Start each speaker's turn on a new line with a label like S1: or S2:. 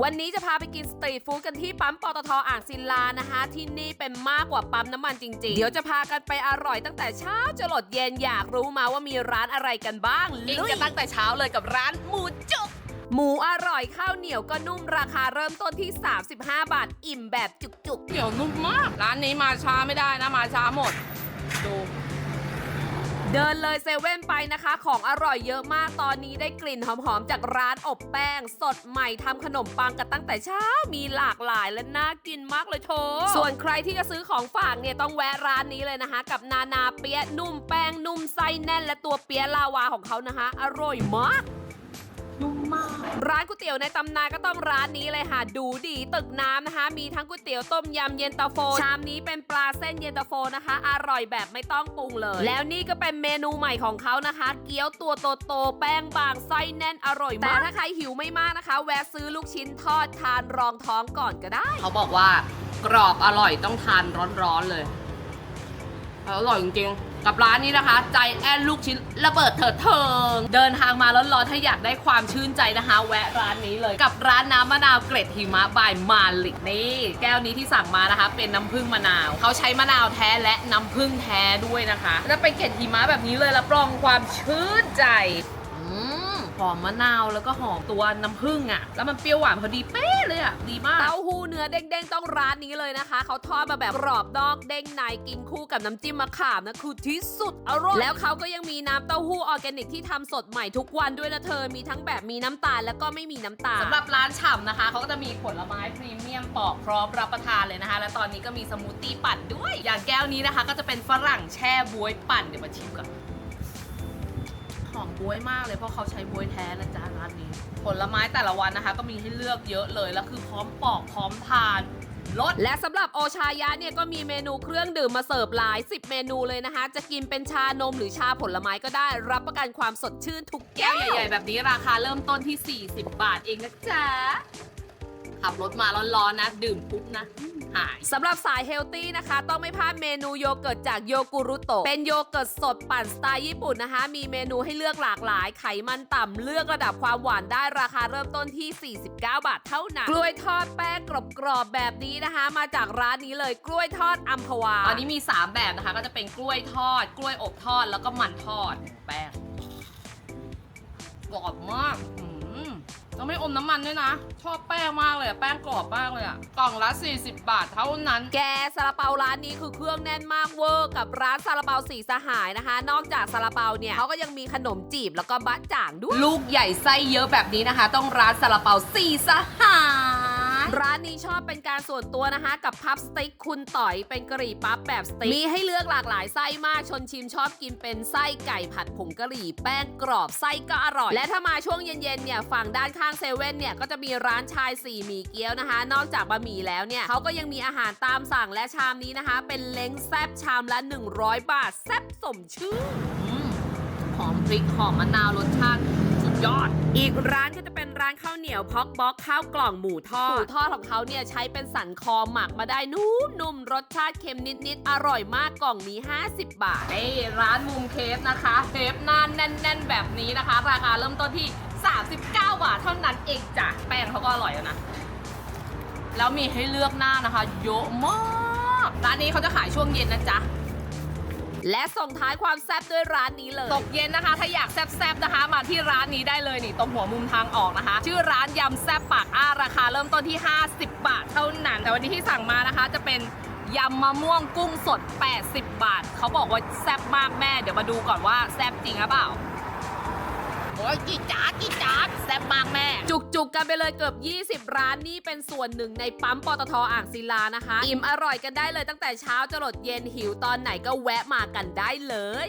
S1: วันนี้จะพาไปกินสตรีทฟู้ดกันที่ปั๊มปตทอ่างศิลานะคะ ที่นี่เป็นมากกว่าปั๊มน้ำมันจริง ๆ เดี๋ยวจะพากันไปอร่อยตั้งแต่เช้าจรดเย็นอยากรู้มาว่ามีร้านอะไรกันบ้าง
S2: กิน
S1: ลุย
S2: กันตั้งแต่เช้าเลยกับร้านหมูจุก
S1: หมูอร่อยข้าวเหนียวก็นุ่มราคาเริ่มต้นที่ 35 บาท อิ่มแบบจุกๆ
S2: เหนียวนุ่มมาก ร้านนี้มาช้าไม่ได้นะมาช้าหมด ดู
S1: เดินเลยเซเว่นไปนะคะ ของอร่อยเยอะมากตอนนี้ได้กลิ่นหอมๆ จากร้านอบแป้ง สดใหม่ทำขนมปังกันตั้งแต่เช้า มีหลากหลายและน่ากินมากเลยโชส่วนใครที่จะซื้อของฝากเนี่ยต้องแวะร้านนี้เลยนะคะ กับนานาเปี๊ยะนุ่มแป้งนุ่มไส้แน่นและตัวเปี๊ยะลาวาของเขานะคะ อร่อยมาก
S2: นุ่มมาก
S1: ร้านก๋วยเตี๋ยวในตำนานก็ต้องร้านนี้เลยค่ะ ดูดีตึกน้ำนะคะ มีทั้งก๋วยเตี๋ยวต้มยำเย็นตาโฟ ชามนี้เป็นปลาเส้นเย็นตาโฟนะคะ อร่อยแบบไม่ต้องปรุงเลย แล้วนี่ก็เป็นเมนูใหม่ของเขานะคะ เกี๊ยวตัวโตๆแป้งบางไส้แน่นอร่อยมาก แต่ถ้าใครหิวไม่มากนะคะ แวะซื้อลูกชิ้นทอดทานรองท้องก่อนก็ได้
S2: เขาบอกว่ากรอบอร่อยต้องทานร้อนๆเลย อร่อยจริงๆ กับร้านนี้นะคะ ใจแอนลูกชิ้นระเบิดเถิดเทิง เดินทางมาร้อนๆถ้าอยากได้ความชื่นใจนะคะ แวะร้านนี้เลยกับร้านน้ำมะนาวเกรดหิมะบายมาลิกนี่ แก้วนี้ที่สั่งมานะคะ เป็นน้ำผึ้งมะนาว เขาใช้มะนาวแท้และน้ำผึ้งแท้ด้วยนะคะ แล้วเป็นเกล็ดหิมะแบบนี้เลยรับรองความชื่นใจอืม อมมะนาวแล้วก็หอมตัวน้ำผึ้งอะแล้วมันเปรี้ยวหวานพอดีเป๊ะเลยอะดีมาก
S1: เต้าหู้เนื้อเด้งๆ ต้องร้านนี้เลยนะคะ เขาทอดมาแบบกรอบนอกเด้งในกินคู่กับน้ำจิ้มมะขามนะคือที่สุดอร่อย แล้วเขาก็ยังมีน้ำเต้าหู้ออร์แกนิกที่ทำสดใหม่ทุกวันด้วยนะเธอ มีทั้งแบบมีน้ำตาลแล้วก็ไม่มีน้ำตาล
S2: สำหรับร้านฉ่ำนะคะ เขาก็จะมีผลไม้พรีเมียมปอกพร้อมรับประทานเลยนะคะ และตอนนี้ก็มีสมูทตี้ปั่นด้วย อย่างแก้วนี้นะคะ ก็จะเป็นฝรั่งแช่บวยปั่นเดี๋ยวมาชิมกัน หอมบวยมากเลยเพราะเขาใช้บวยแท้นะจ๊ะร้านนี้ ผลไม้แต่ละวันนะคะ ก็มีให้เลือกเยอะเลยแล้วคือพร้อมปอกพร้อมทานรส
S1: และสำหรับโอชายะเนี่ยก็มีเมนูเครื่องดื่มมาเสิร์ฟหลาย 10 เมนูเลยนะคะ จะกินเป็นชานมหรือชาผลไม้ก็ได้ รับประกันความสดชื่นทุ
S2: ก
S1: แก้
S2: ว
S1: ว
S2: ใหญ่ๆ แบบนี้ราคาเริ่มต้นที่ 40 บาทเองนะจ๊ะ ขับรถมาร้อนๆนะ ดื่มปุ๊บนะ หาย
S1: สำหรับสายเฮลตี้นะคะ ต้องไม่พลาดเมนูโยเกิร์ตจากโยกุรุโตะเป็นโยเกิร์ตสดปั่นสไตล์ญี่ปุ่นนะคะ มีเมนูให้เลือกหลากหลาย ไขมันต่ำเลือกระดับความหวานได้ราคาเริ่มต้นที่ 49 บาทเท่านั้นกล้วยทอดแป้งกรอบๆแบบนี้นะคะ มาจากร้านนี้เลยกล้วยทอดอัมพวา
S2: ตอนนี้มี 3 แบบนะคะ ก็จะเป็นกล้วยทอด กล้วยอบทอดแล้วก็มันทอดแป้งกรอบมากอืม ต้องไม่อมน้ำมันด้วยนะ ชอบแป้งมากเลยอะแป้งกรอบมากเลยอะกล่องละ 40 บาทเท่านั้น
S1: แกซาลาเปาร้านนี้คือเครื่องแน่นมากเวอร์กับร้านซาลาเปาสีสหายนะคะ นอกจากซาลาเปาเนี่ยเขาก็ยังมีขนมจีบแล้วก็บะจ่างด้วย
S2: ลูกใหญ่ไส้เยอะแบบนี้นะคะ ต้องร้านซาลาเปาสี่สหาย
S1: ร้านนี้ชอบเป็นการส่วนตัวนะคะ กับพับสติ๊กคุณต่อยเป็นกะหรี่ปั๊บแบบสติ๊กมีให้เลือกหลากหลายไส้มากชนชิมชอบกินเป็นไส้ไก่ผัดผงกะหรี่แป้งกรอบไส้ก็อร่อย และถ้ามาช่วงเย็นๆเนี่ยฝั่งด้านข้างเซเว่นเนี่ยก็จะมีร้านชายสี่หมี่เกี๊ยวนะคะ นอกจากบะหมี่แล้วเนี่ยเขาก็ยังมีอาหารตามสั่งและชามนี้นะคะ เป็นเล้งแซบชามละ 100 บาทแซบสมชื่อ
S2: หอมพริกหอมมะนาวรสชาติสุดยอด
S1: อีกร้านก็านข้าวเหนียวพอกบ็อกข้าวกล่องหมูทอดหมูทอดของเขาเนี่ยใช้เป็นสันคอหมักมาได้นุ่มนุ่มๆรสชาติเค็มนิดๆอร่อยมากกล่องนี้ 50 บาท
S2: นี่ร้านมุมเคฟนะคะเคฟหน้าแน่น ๆ แบบนี้นะคะ ราคาเริ่มต้นที่ 39 บาทเท่านั้นเองจ้ะแป้งเขาก็อร่อยแล้วนะ แล้วมีให้เลือกหน้านะคะเยอะมากร้านนี้เขาจะขายช่วงเย็นนะจ๊ะ
S1: และส่งท้ายความแซ่บด้วยร้านนี้เลย
S2: ตกเย็นนะคะ ถ้าอยากแซ่บๆนะคะ มาที่ร้านนี้ได้เลยนี่ตรงหัวมุมทางออกนะคะ ชื่อร้านยำแซ่บปากอ้าราคาเริ่มต้นที่ 50 บาทเท่านั้น แต่วันนี้ที่สั่งมานะคะจะเป็นยำมะม่วงกุ้งสด 80 บาท เขาบอกว่าแซ่บมากแม่ เดี๋ยวมาดูก่อนว่าแซ่บจริงหรือเปล่า อ้ยจีดจาจีดจาแซ่บมากแม่
S1: จุกจุกันไปเลยเกือบ 20 ร้านนี่เป็นส่วนหนึ่งในปั๊มปตทอ่างศิลานะคะ อิ่มอร่อยกันได้เลยตั้งแต่เช้าจรดเย็นหิวตอนไหนก็แวะมากันได้เลย